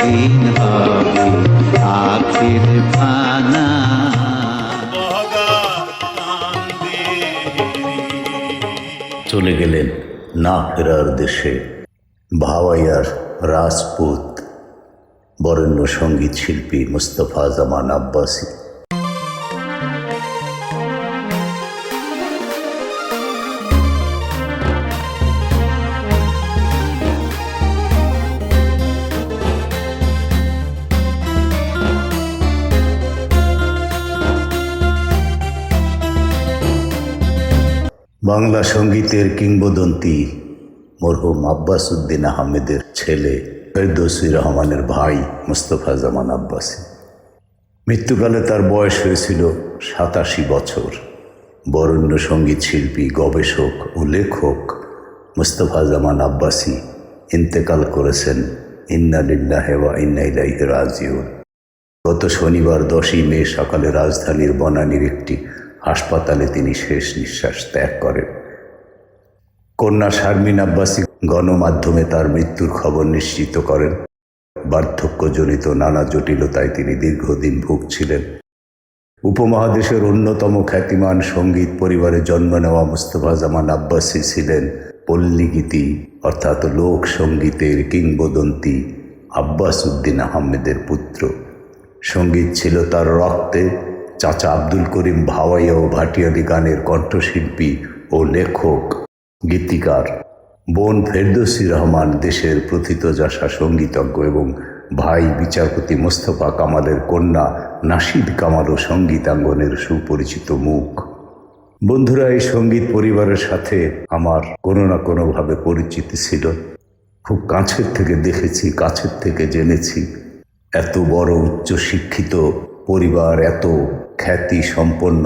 একদিন হবে আখির ফানা চলে গেলেন না ফেরার দেশে ভাওয়াইয়ার রাজপুত বরেণ্য সংগীত শিল্পী মুস্তফা জামান আব্বাসী। বাংলা সঙ্গীতের কিংবদন্তি মরহুম আব্বাস উদ্দিন আহমেদের ছেলে ফেরদৌসি রহমানের ভাই মুস্তফা জামান আব্বাসী। মৃত্যুকালে তার বয়স হয়েছিল সাতাশি বছর। বরেণ্য সংগীত শিল্পী, গবেষক ও লেখক মুস্তফা জামান আব্বাসী ইন্তেকাল করেছেন ইন্নালিল্লাহ হেওয়া ইন্না ইলাইহি রাজিউন গত শনিবার দশই মে সকালে রাজধানীর বনানীর একটি হাসপাতালে তিনি শেষ নিঃশ্বাস ত্যাগ করেন। কন্যা শারমিন আব্বাসী গণমাধ্যমে তার মৃত্যুর খবর নিশ্চিত করেন। বার্ধক্যজনিত নানা জটিলতায় তিনি দীর্ঘদিন ভুগছিলেন। উপমহাদেশের অন্যতম খ্যাতিমান সংগীত পরিবারে জন্ম নেওয়া মুস্তফা জামান আব্বাসী ছিলেন পল্লীগীতি, অর্থাৎ লোক সঙ্গীতের কিংবদন্তি আব্বাস উদ্দিন আহমেদের পুত্র। সংগীত ছিল তার রক্তে চাচা আব্দুল করিম ভাওয়াইয়া ও ভাটিয়ালি গানের কণ্ঠশিল্পী ও লেখক, গীতিকার, বোন ফেরদৌসি রহমান দেশের প্রথিতযশা সঙ্গীতজ্ঞ এবং ভাই বিচারপতি মোস্তফা কামালের কন্যা নাসিদ কামালও সঙ্গীতাঙ্গনের সুপরিচিত মুখ। বন্ধুরা, এই সংগীত পরিবারের সাথে আমার কোনো না কোনোভাবে পরিচিতি ছিল। খুব কাছের থেকে দেখেছি, কাছের থেকে জেনেছি। এত বড় উচ্চ শিক্ষিত পরিবার, এত খ্যাতি সম্পন্ন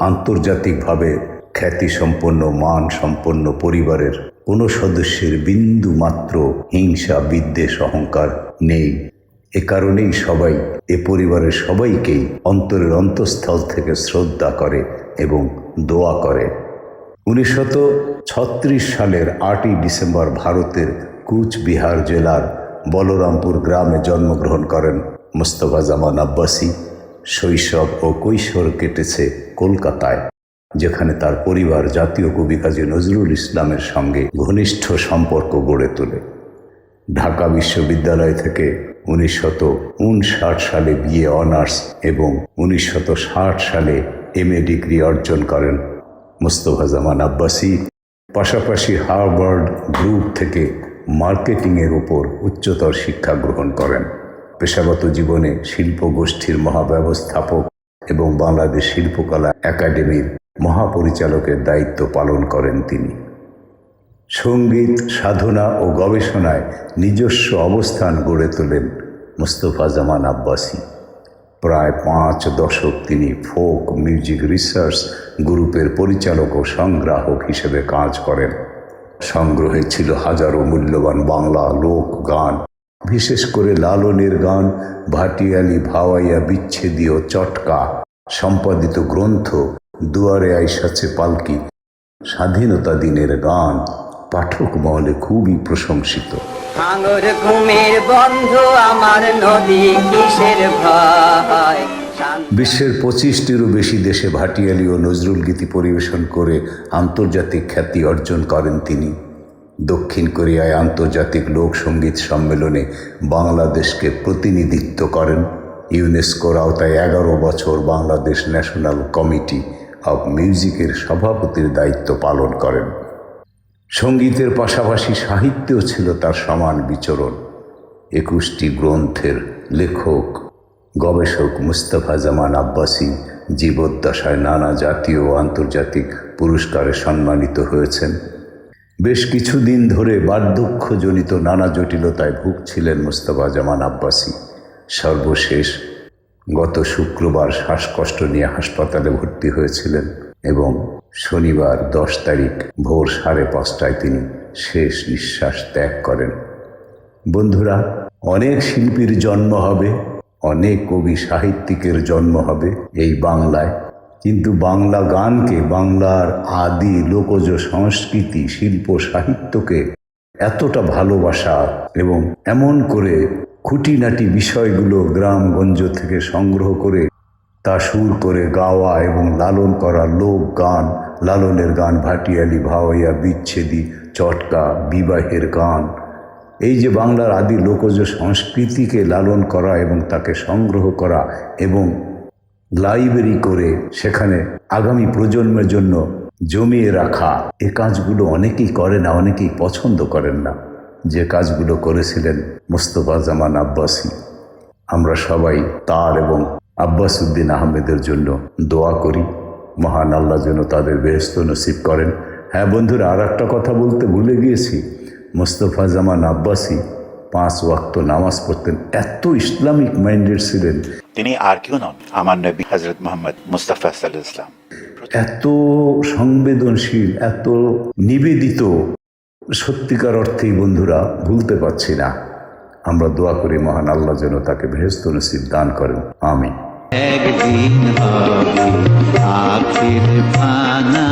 আন্তর্জাতিকভাবে খ্যাতি সম্পন্ন মান সম্পন্ন পরিবারের কোনো সদস্যের বিন্দু মাত্র হিংসা, বিদ্বেষ, অহংকার নেই। এ কারণেই সবাই, এ পরিবারের সবাইকেই অন্তরের অন্তঃস্থল থেকে শ্রদ্ধা করে এবং দোয়া করে। উনিশশত ছত্রিশ সালের আটই ডিসেম্বর ভারতের কুচবিহার জেলার বলরামপুর গ্রামে জন্মগ্রহণ করেন মোস্তফা জামান আব্বাসী। শৈশব ও কৈশোর কেটেছে কলকাতায়, যেখানে তার পরিবার জাতীয় কবি কাজী নজরুল ইসলামের সঙ্গে ঘনিষ্ঠ সম্পর্ক গড়ে তোলে। ঢাকা বিশ্ববিদ্যালয় থেকে উনিশশত সালে বিএ অনার্স এবং উনিশশত ষাট সালে এম এ ডিগ্রি অর্জন করেন মোস্তফা জামান আব্বাসী। পাশাপাশি হার্ভার্ড গ্রুপ থেকে মার্কেটিংয়ের ওপর উচ্চতর শিক্ষা গ্রহণ করেন। পেশাগত জীবনে শিল্প গোষ্ঠীর মহাব্যবস্থাপক এবং বাংলাদেশ শিল্পকলা একাডেমির মহাপরিচালকের দায়িত্ব পালন করেন তিনি। সংগীত, সাধনা ও গবেষণায় নিজস্ব অবস্থান গড়ে তোলেন মুস্তফা জামান আব্বাসী। প্রায় পাঁচ দশক তিনি ফোক মিউজিক রিসার্চ গ্রুপের পরিচালক ও সংগ্রাহক হিসেবে কাজ করেন। সংগ্রহে ছিল হাজারো মূল্যবান বাংলা লোক গান বিশেষ করে লালনের গান ভাটিয়ালি ভাওয়াইয়া বিচ্ছেদীয় চটকা সম্পাদিত গ্রন্থ দুয়ারে আইসাছে পালকি স্বাধীনতা দিনের গান পাঠক মহলে খুবই প্রশংসিত। ভাঙর ঘুমের বন্ধ আমার নদী কিসের ভয় বিশ্বের পঁচিশটিরও বেশি দেশে ভাটিয়ালি ও নজরুল গীতি পরিবেশন করে আন্তর্জাতিক খ্যাতি অর্জন করেন তিনি। দক্ষিণ কোরিয়ায় আন্তর্জাতিক লোক সংগীত সম্মেলনে বাংলাদেশকে প্রতিনিধিত্ব করেন ইউনেস্কোর আওতায় এগারো বছর বাংলাদেশ ন্যাশনাল কমিটি অব মিউজিকের সভাপতির দায়িত্ব পালন করেন। সঙ্গীতের পাশাপাশি সাহিত্যেও ছিল তার সমান বিচরণ। একুশটি গ্রন্থের লেখক গবেষক মুস্তফা জামান আব্বাসী জীবদ্দশায় নানা জাতীয় ও আন্তর্জাতিক পুরস্কারে সম্মানিত হয়েছেন। বেশ কিছুদিন ধরে বার্ধক্যজনিত নানা জটিলতায় ভুগছিলেন মুস্তফা জামান আব্বাসী। সর্বশেষ গত শুক্রবার শ্বাসকষ্ট নিয়ে হাসপাতালে ভর্তি হয়েছিলেন এবং শনিবার দশ তারিখ ভোর সাড়ে পাঁচটায় তিনি শেষ নিঃশ্বাস ত্যাগ করেন। বন্ধুরা, অনেক শিল্পীর জন্ম হবে, অনেক কবি সাহিত্যিকের জন্ম হবে এই বাংলায়। কিন্তু বাংলা গানকে, বাংলার আদি লোকজ সংস্কৃতি, শিল্প, সাহিত্যকে এতটা ভালোবাসা এবং এমন করে খুঁটিনাটি বিষয়গুলো গ্রামগঞ্জ থেকে সংগ্রহ করে তা সুর করে গাওয়া এবং লালন করা লোক গান, লালনের গান, ভাটিয়ালি ভাওয়াইয়া বিচ্ছেদি, চটকা, বিবাহের গান। এই যে বাংলার আদি লোকজ সংস্কৃতিকে লালন করা এবং তাকে সংগ্রহ করা এবং লাইব্রেরি করে সেখানে আগামী প্রজন্মের জন্য জমিয়ে রাখা। এ কাজগুলো অনেকেই করে না, অনেকেই পছন্দ করেন না। যে কাজগুলো করেছিলেন মুস্তফা জামান আব্বাসী। আমরা সবাই তার এবং আব্বাস উদ্দিন আহমেদের জন্য দোয়া করি। মহান আল্লাহ যেন তাদের বেহস্ত নসিব করেন। হ্যাঁ বন্ধুরা আর একটা কথা বলতে ভুলে গিয়েছি। মুস্তফা জামান আব্বাসী পাঁচ ওয়াক্ত নামাজ পড়তেন। এত ইসলামিক মাইন্ডেড ছিলেন। তিনি আর কেউ নন আমার নবী হজরত মোহাম্মদ মুস্তাফা সাল্লাহ ইসলাম এত সংবেদনশীল এত নিবেদিত সত্যিকার অর্থেই বন্ধুরা ভুলতে পারছি না। আমরা দোয়া করি মহান আল্লাহ যেন তাকে ভেস্ত নসিব দান করেন। আমি একদিন আখির ফানা